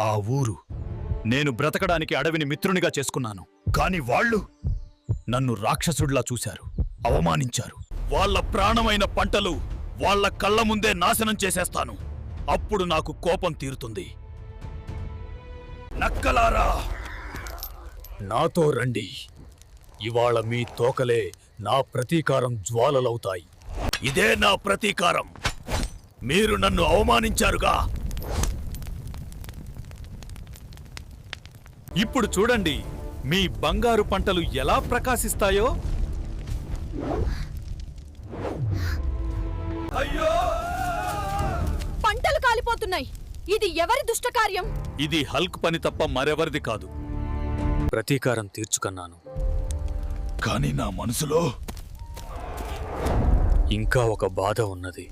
ఆ ఊరు నేను బ్రతకడానికి అడవిని మిత్రునిగా చేసుకున్నాను. కాని వాళ్ళు నన్ను రాక్షసుడిలా చూశారు అవమానించారు. వాళ్ళ ప్రాణమైన పంటలు వాళ్ళ కళ్ళ ముందే నాశనం చేసేస్తాను. అప్పుడు నాకు కోపం తీరుతుంది. నక్కలారా! నాతో రండి. ఇవాళ మీ తోకలే నా ప్రతీకారం జ్వాలలవుతాయి. ఇదే నా ప్రతీకారం. మీరు నన్ను అవమానించారుగా. ఇప్పుడు చూడండి మీ బంగారు పంటలు ఎలా ప్రకాశిస్తాయో. అయ్యో! పంటలు కాలిపోతున్నాయి. ఇది ఎవరి దుష్ట కార్యం ఇది హల్క్ పని తప్ప మరెవరిది కాదు. ప్రతీకారం తీర్చుకన్నాను. కానీ నా మనసులో ఇంకా ఒక బాధ ఉన్నది.